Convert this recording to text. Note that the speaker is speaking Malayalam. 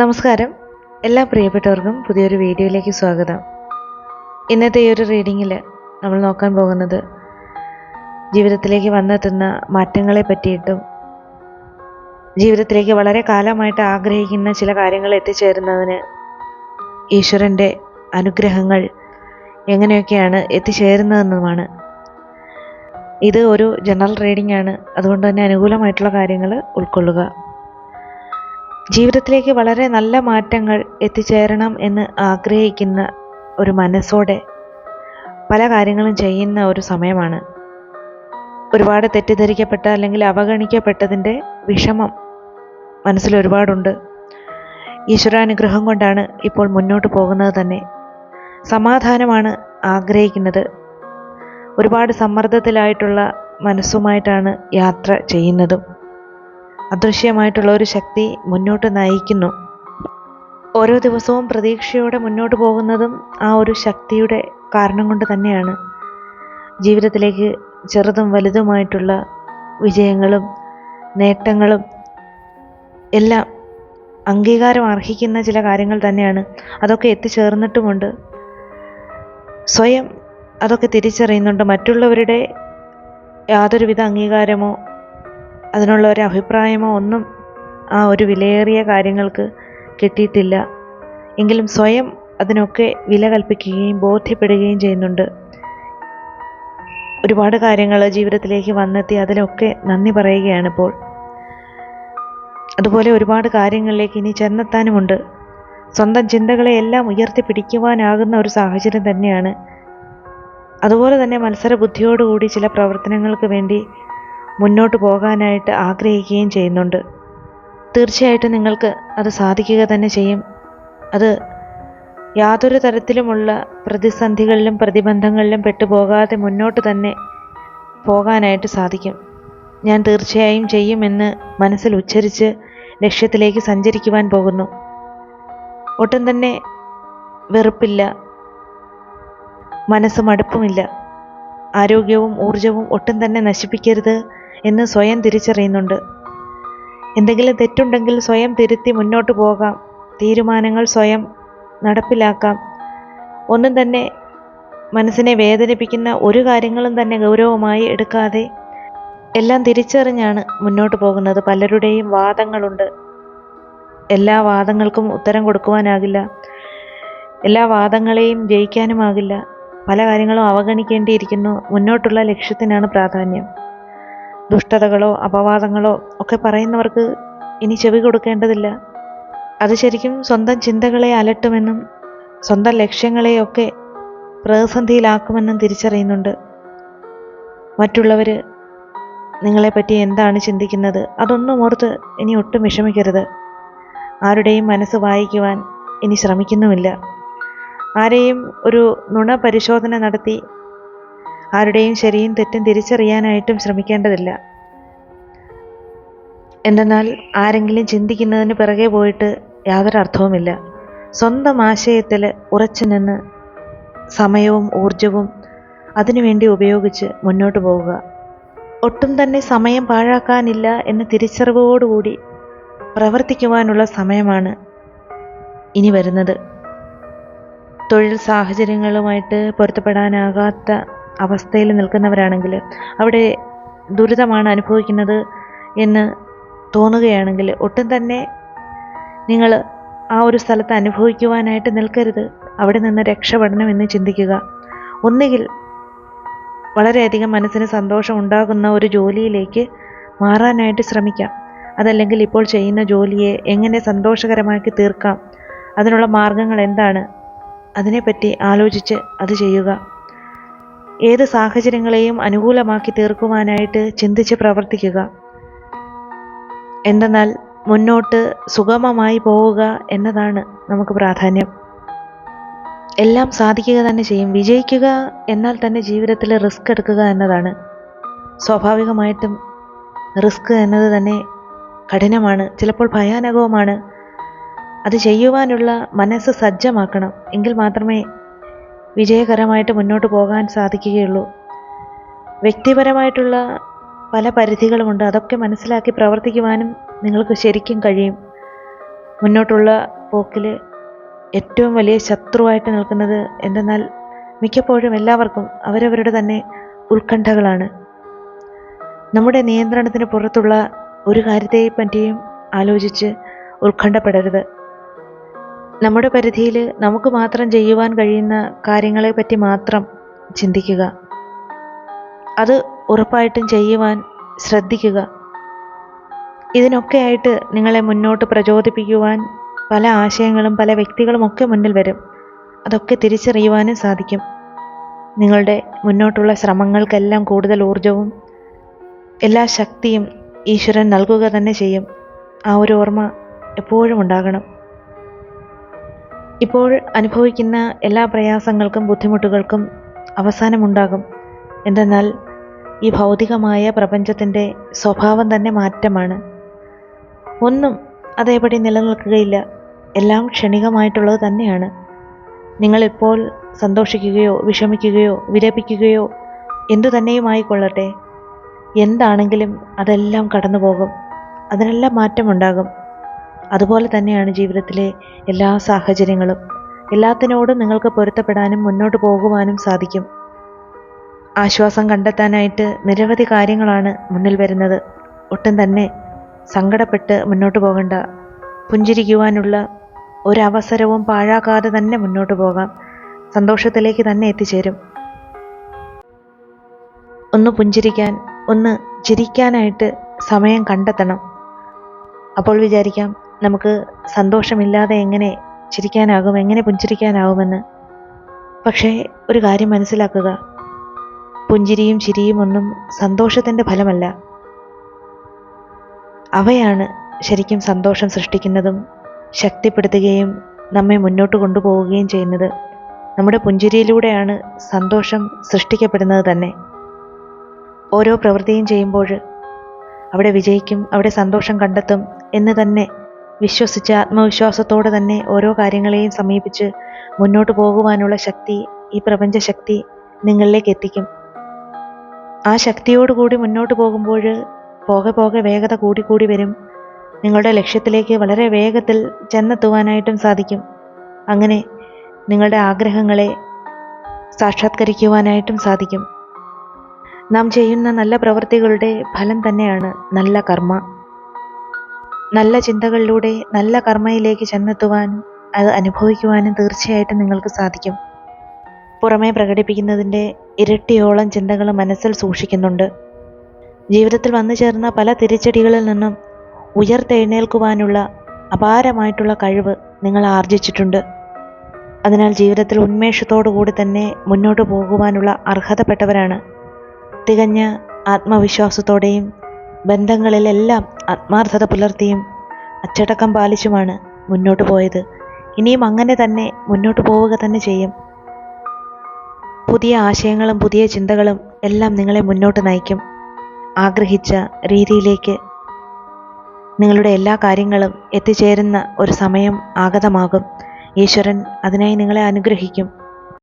നമസ്കാരം. എല്ലാ പ്രിയപ്പെട്ടവർക്കും പുതിയൊരു വീഡിയോയിലേക്ക് സ്വാഗതം. ഇന്നത്തെ ഈ ഒരു റീഡിങ്ങിൽ നമ്മൾ നോക്കാൻ പോകുന്നത് ജീവിതത്തിലേക്ക് വന്നെത്തുന്ന മാറ്റങ്ങളെ പറ്റിയിട്ടും ജീവിതത്തിലേക്ക് വളരെ കാലമായിട്ട് ആഗ്രഹിക്കുന്ന ചില കാര്യങ്ങൾ എത്തിച്ചേരുന്നതിന് ഈശ്വരന്റെ അനുഗ്രഹങ്ങൾ എങ്ങനെയൊക്കെയാണ് എത്തിച്ചേരുന്നതെന്നുമാണ്. ഇത് ഒരു ജനറൽ റീഡിംഗ് ആണ് അതുകൊണ്ട് തന്നെ അനുകൂലമായിട്ടുള്ള കാര്യങ്ങൾ ഉൾക്കൊള്ളുക. ജീവിതത്തിലേക്ക് വളരെ നല്ല മാറ്റങ്ങൾ എത്തിച്ചേരണം എന്ന് ആഗ്രഹിക്കുന്ന ഒരു മനസ്സോടെ പല കാര്യങ്ങളും ചെയ്യുന്ന ഒരു സമയമാണ്. ഒരുപാട് തെറ്റിദ്ധരിക്കപ്പെട്ട അല്ലെങ്കിൽ അവഗണിക്കപ്പെട്ടതിന്റെ വിഷമം മനസ്സിൽ ഒരുപാടുണ്ട്. ഈശ്വരാനുഗ്രഹം കൊണ്ടാണ് ഇപ്പോൾ മുന്നോട്ട് പോകുന്നത് തന്നെ. സമാധാനമാണ് ആഗ്രഹിക്കുന്നത്. ഒരുപാട് സമ്മർദ്ദത്തിലായിട്ടുള്ള മനസ്സുമായിട്ടാണ് യാത്ര ചെയ്യുന്നതും. അദൃശ്യമായിട്ടുള്ള ഒരു ശക്തി മുന്നോട്ട് നയിക്കുന്നു. ഓരോ ദിവസവും പ്രതീക്ഷയോടെ മുന്നോട്ട് പോകുന്നതും ആ ഒരു ശക്തിയുടെ കാരണം കൊണ്ട് തന്നെയാണ്. ജീവിതത്തിലേക്ക് ചെറുതും വലുതുമായിട്ടുള്ള വിജയങ്ങളും നേട്ടങ്ങളും എല്ലാം അംഗീകാരം അർഹിക്കുന്ന ചില കാര്യങ്ങൾ തന്നെയാണ്. അതൊക്കെ എത്തിച്ചേർന്നിട്ടുമുണ്ട്. സ്വയം അതൊക്കെ തിരിച്ചറിയുന്നുണ്ട്. മറ്റുള്ളവരുടെ യാതൊരുവിധ അംഗീകാരമോ അതിനുള്ള ഒരു അഭിപ്രായമോ ഒന്നും ആ ഒരു വിലയേറിയ കാര്യങ്ങൾക്ക് കിട്ടിയിട്ടില്ല. എങ്കിലും സ്വയം അതിനൊക്കെ വില കൽപ്പിക്കുകയും ബോധ്യപ്പെടുകയും ചെയ്യുന്നുണ്ട്. ഒരുപാട് കാര്യങ്ങൾ ജീവിതത്തിലേക്ക് വന്നെത്തി അതിലൊക്കെ നന്ദി പറയുകയാണ് ഇപ്പോൾ. അതുപോലെ ഒരുപാട് കാര്യങ്ങളിലേക്ക് ഇനി ചെന്നെത്താനുമുണ്ട്. സ്വന്തം ചിന്തകളെ എല്ലാം ഉയർത്തിപ്പിടിക്കുവാനാകുന്ന ഒരു സാഹചര്യം തന്നെയാണ്. അതുപോലെ തന്നെ മത്സര ബുദ്ധിയോടുകൂടി ചില പ്രവർത്തനങ്ങൾക്ക് വേണ്ടി മുന്നോട്ട് പോകാനായിട്ട് ആഗ്രഹിക്കുകയും ചെയ്യുന്നുണ്ട്. തീർച്ചയായിട്ടും നിങ്ങൾക്ക് അത് സാധിക്കുക തന്നെ ചെയ്യും. അത് യാതൊരു തരത്തിലുമുള്ള പ്രതിസന്ധികളിലും പ്രതിബന്ധങ്ങളിലും പെട്ടുപോകാതെ മുന്നോട്ട് തന്നെ പോകാനായിട്ട് സാധിക്കും. ഞാൻ തീർച്ചയായും ചെയ്യുമെന്ന് മനസ്സിൽ ഉച്ചരിച്ച് ലക്ഷ്യത്തിലേക്ക് സഞ്ചരിക്കുവാൻ പോകുന്നു. ഒട്ടും തന്നെ വെറുപ്പില്ല. മനസ്സ് മടുപ്പുമില്ല. ആരോഗ്യവും ഊർജവും ഒട്ടും തന്നെ നശിപ്പിക്കരുത്. എന്ന് സ്വയം തിരിച്ചറിയുന്നുണ്ട്. എന്തെങ്കിലും തെറ്റുണ്ടെങ്കിൽ സ്വയം തിരുത്തി മുന്നോട്ട് പോകാം. തീരുമാനങ്ങൾ സ്വയം നടപ്പിലാക്കാം. ഒന്നും തന്നെ മനസ്സിനെ വേദനിപ്പിക്കുന്ന ഒരു കാര്യങ്ങളും തന്നെ ഗൗരവമായി എടുക്കാതെ എല്ലാം തിരിച്ചറിഞ്ഞാണ് മുന്നോട്ട് പോകുന്നത്. പലരുടെയും വാദങ്ങളുണ്ട്. എല്ലാ വാദങ്ങൾക്കും ഉത്തരം കൊടുക്കുവാനാകില്ല. എല്ലാ വാദങ്ങളെയും ജയിക്കാനുമാകില്ല. പല കാര്യങ്ങളും അവഗണിക്കേണ്ടിയിരിക്കുന്നു. മുന്നോട്ടുള്ള ലക്ഷ്യത്തിനാണ് പ്രാധാന്യം. ദുഷ്ടതകളോ അപവാദങ്ങളോ ഒക്കെ പറയുന്നവർക്ക് ഇനി ചെവി കൊടുക്കേണ്ടതില്ല. അത് ശരിക്കും സ്വന്തം ചിന്തകളെ അലട്ടുമെന്നും സ്വന്തം ലക്ഷ്യങ്ങളെയൊക്കെ പ്രതിസന്ധിയിലാക്കുമെന്നും തിരിച്ചറിയുന്നുണ്ട്. മറ്റുള്ളവർ നിങ്ങളെപ്പറ്റി എന്താണ് ചിന്തിക്കുന്നത്? അതൊന്നും ഓർത്ത് ഇനി ഒട്ടും വിഷമിക്കരുത്. ആരുടെയും മനസ്സ് വായിക്കുവാൻ ഇനി ശ്രമിക്കുന്നുമില്ല. ആരെയും ഒരു നുണ പരിശോധന നടത്തി ആരുടെയും ശരിയും തെറ്റും തിരിച്ചറിയാനായിട്ടും ശ്രമിക്കേണ്ടതില്ല. എന്തെന്നാൽ ആരെങ്കിലും ചിന്തിക്കുന്നതിന് പിറകെ പോയിട്ട് യാതൊരു അർത്ഥവുമില്ല. സ്വന്തം ആശയത്തിൽ ഉറച്ചു നിന്ന് സമയവും ഊർജവും അതിനുവേണ്ടി ഉപയോഗിച്ച് മുന്നോട്ട് പോവുക. ഒട്ടും തന്നെ സമയം പാഴാക്കാനില്ല എന്ന തിരിച്ചറിവോടുകൂടി പ്രവർത്തിക്കുവാനുള്ള സമയമാണ് ഇനി വരുന്നത്. തൊഴിൽ സാഹചര്യങ്ങളുമായിട്ട് പൊരുത്തപ്പെടാനാകാത്ത അവസ്ഥയിൽ നിൽക്കുന്നവരാണെങ്കിൽ അവിടെ ദുരിതമാണ് അനുഭവിക്കുന്നത് എന്ന് തോന്നുകയാണെങ്കിൽ ഒട്ടും തന്നെ നിങ്ങൾ ആ ഒരു സ്ഥലത്ത് അനുഭവിക്കുവാനായിട്ട് നിൽക്കരുത്. അവിടെ നിന്ന് രക്ഷപ്പെടണം എന്ന് ചിന്തിക്കുക. ഒന്നുകിൽ വളരെയധികം മനസ്സിന് സന്തോഷം ഉണ്ടാകുന്ന ഒരു ജോലിയിലേക്ക് മാറാനായിട്ട് ശ്രമിക്കാം. അതല്ലെങ്കിൽ ഇപ്പോൾ ചെയ്യുന്ന ജോലിയെ എങ്ങനെ സന്തോഷകരമാക്കി തീർക്കാം? അതിനുള്ള മാർഗങ്ങൾ എന്താണ്? അതിനെപ്പറ്റി ആലോചിച്ച് അത് ചെയ്യുക. ഏത് സാഹചര്യങ്ങളെയും അനുകൂലമാക്കി തീർക്കുവാനായിട്ട് ചിന്തിച്ച് പ്രവർത്തിക്കുക. എന്തെന്നാൽ മുന്നോട്ട് സുഗമമായി പോവുക എന്നതാണ് നമുക്ക് പ്രാധാന്യം. എല്ലാം സാധിക്കുക തന്നെ ചെയ്യും. വിജയിക്കുക എന്നാൽ തന്നെ ജീവിതത്തിൽ റിസ്ക് എടുക്കുക എന്നതാണ്. സ്വാഭാവികമായിട്ടും റിസ്ക് എന്നത് തന്നെ കഠിനമാണ്. ചിലപ്പോൾ ഭയാനകവുമാണ്. അത് ചെയ്യുവാനുള്ള മനസ്സ് സജ്ജമാക്കണം. എങ്കിൽ മാത്രമേ വിജയകരമായിട്ട് മുന്നോട്ട് പോകാൻ സാധിക്കുകയുള്ളൂ. വ്യക്തിപരമായിട്ടുള്ള പല പരിധികളുമുണ്ട്. അതൊക്കെ മനസ്സിലാക്കി പ്രവർത്തിക്കുവാനും നിങ്ങൾക്ക് ശരിക്കും കഴിയും. മുന്നോട്ടുള്ള പോക്കിൽ ഏറ്റവും വലിയ ശത്രുവായിട്ട് നിൽക്കുന്നത് എന്തെന്നാൽ മിക്കപ്പോഴും എല്ലാവർക്കും അവരവരുടെ തന്നെ ഉത്കണ്ഠകളാണ്. നമ്മുടെ നിയന്ത്രണത്തിന് പുറത്തുള്ള ഒരു കാര്യത്തെ പറ്റിയും ആലോചിച്ച് ഉത്കണ്ഠപ്പെടരുത്. നമ്മുടെ പരിധിയിൽ നമുക്ക് മാത്രം ചെയ്യുവാൻ കഴിയുന്ന കാര്യങ്ങളെ പറ്റി മാത്രം ചിന്തിക്കുക. അത് ഉറപ്പായിട്ടും ചെയ്യുവാൻ ശ്രദ്ധിക്കുക. ഇതിനൊക്കെയായിട്ട് നിങ്ങളെ മുന്നോട്ട് പ്രചോദിപ്പിക്കുവാൻ പല ആശയങ്ങളും പല വ്യക്തികളും ഒക്കെ മുന്നിൽ വരും. അതൊക്കെ തിരിച്ചറിയുവാനും സാധിക്കും. നിങ്ങളുടെ മുന്നോട്ടുള്ള ശ്രമങ്ങൾക്കെല്ലാം കൂടുതൽ ഊർജവും എല്ലാ ശക്തിയും ഈശ്വരൻ നൽകുക തന്നെ ചെയ്യും. ആ ഒരു ഓർമ്മ എപ്പോഴും ഉണ്ടാകണം. ഇപ്പോൾ അനുഭവിക്കുന്ന എല്ലാ പ്രയാസങ്ങൾക്കും ബുദ്ധിമുട്ടുകൾക്കും അവസാനമുണ്ടാകും. എന്തെന്നാൽ ഈ ഭൗതികമായ പ്രപഞ്ചത്തിന്റെ സ്വഭാവം തന്നെ മാറ്റമാണ്. ഒന്നും അതേപടി നിലനിൽക്കുകയില്ല. എല്ലാം ക്ഷണികമായിട്ടുള്ളത് തന്നെയാണ്. നിങ്ങളിപ്പോൾ സന്തോഷിക്കുകയോ വിഷമിക്കുകയോ വിരപിക്കുകയോ എന്തു തന്നെയുമായിക്കൊള്ളട്ടെ എന്താണെങ്കിലും അതെല്ലാം കടന്നു പോകും അതിനെല്ലാം മാറ്റമുണ്ടാകും. അതുപോലെ തന്നെയാണ് ജീവിതത്തിലെ എല്ലാ സാഹചര്യങ്ങളും. എല്ലാത്തിനോടും നിങ്ങൾക്ക് പൊരുത്തപ്പെടാനും മുന്നോട്ട് പോകുവാനും സാധിക്കും. ആശ്വാസം കണ്ടെത്താനായിട്ട് നിരവധി കാര്യങ്ങളാണ് മുന്നിൽ വരുന്നത്. ഒട്ടും തന്നെ സങ്കടപ്പെട്ട് മുന്നോട്ട് പോകണ്ട. പുഞ്ചിരിക്കുവാനുള്ള ഒരവസരവും പാഴാക്കാതെ തന്നെ മുന്നോട്ട് പോകാം. സന്തോഷത്തിലേക്ക് തന്നെ എത്തിച്ചേരും. ഒന്ന് പുഞ്ചിരിക്കാൻ ഒന്ന് ചിരിക്കാനായിട്ട് സമയം കണ്ടെത്തണം. അപ്പോൾ വിചാരിക്കാം നമുക്ക് സന്തോഷമില്ലാതെ എങ്ങനെ ചിരിക്കാനാകും എങ്ങനെ പുഞ്ചിരിക്കാനാവുമെന്ന്. പക്ഷേ ഒരു കാര്യം മനസ്സിലാക്കുക. പുഞ്ചിരിയും ചിരിയും ഒന്നും സന്തോഷത്തിന്റെ ഫലമല്ല. അവയാണ് ശരിക്കും സന്തോഷം സൃഷ്ടിക്കുന്നതും ശക്തിപ്പെടുത്തുകയും നമ്മെ മുന്നോട്ട് കൊണ്ടുപോവുകയും ചെയ്യുന്നത്. നമ്മുടെ പുഞ്ചിരിയിലൂടെയാണ് സന്തോഷം സൃഷ്ടിക്കപ്പെടുന്നത് തന്നെ. ഓരോ പ്രവൃത്തിയും ചെയ്യുമ്പോൾ അവിടെ വിജയിക്കും അവിടെ സന്തോഷം കണ്ടെത്തും എന്ന് തന്നെ വിശ്വസിച്ച് ആത്മവിശ്വാസത്തോടെ തന്നെ ഓരോ കാര്യങ്ങളെയും സമീപിച്ച് മുന്നോട്ട് പോകുവാനുള്ള ശക്തി ഈ പ്രപഞ്ചശക്തി നിങ്ങളിലേക്ക് എത്തിക്കും. ആ ശക്തിയോടുകൂടി മുന്നോട്ട് പോകുമ്പോൾ പോകെ പോകെ വേഗത കൂടിക്കൂടി വരും. നിങ്ങളുടെ ലക്ഷ്യത്തിലേക്ക് വളരെ വേഗത്തിൽ ചെന്നെത്തുവാനായിട്ടും സാധിക്കും. അങ്ങനെ നിങ്ങളുടെ ആഗ്രഹങ്ങളെ സാക്ഷാത്കരിക്കുവാനായിട്ടും സാധിക്കും. നാം ചെയ്യുന്ന നല്ല പ്രവൃത്തികളുടെ ഫലം തന്നെയാണ് നല്ല കർമ്മ. നല്ല ചിന്തകളിലൂടെ നല്ല കർമ്മയിലേക്ക് ചെന്നെത്തുവാനും അത് അനുഭവിക്കുവാനും തീർച്ചയായിട്ടും നിങ്ങൾക്ക് സാധിക്കും. പുറമേ പ്രകടിപ്പിക്കുന്നതിന്റെ ഇരട്ടിയോളം ചിന്തകൾ മനസ്സിൽ സൂക്ഷിക്കുന്നുണ്ട്. ജീവിതത്തിൽ വന്നു ചേർന്ന പല തിരിച്ചടികളിൽ നിന്നും ഉയർത്തെഴുന്നേൽക്കുവാനുള്ള അപാരമായിട്ടുള്ള കഴിവ് നിങ്ങൾ ആർജിച്ചിട്ടുണ്ട്. അതിനാൽ ജീവിതത്തിൽ ഉന്മേഷത്തോടു കൂടി തന്നെ മുന്നോട്ട് പോകുവാനുള്ള അർഹതപ്പെട്ടവരാണ്. തികഞ്ഞ ആത്മവിശ്വാസത്തോടെയും ബന്ധങ്ങളിലെല്ലാം ആത്മാർത്ഥത പുലർത്തിയും അച്ചടക്കം പാലിച്ചുമാണ് മുന്നോട്ട് പോയത്. ഇനിയും അങ്ങനെ തന്നെ മുന്നോട്ട് പോവുക തന്നെ ചെയ്യും. പുതിയ ആശയങ്ങളും പുതിയ ചിന്തകളും എല്ലാം നിങ്ങളെ മുന്നോട്ട് നയിക്കും. ആഗ്രഹിച്ച രീതിയിലേക്ക് നിങ്ങളുടെ എല്ലാ കാര്യങ്ങളും എത്തിച്ചേരുന്ന ഒരു സമയം ആഗതമാകും. ഈശ്വരൻ അതിനായി നിങ്ങളെ അനുഗ്രഹിക്കും.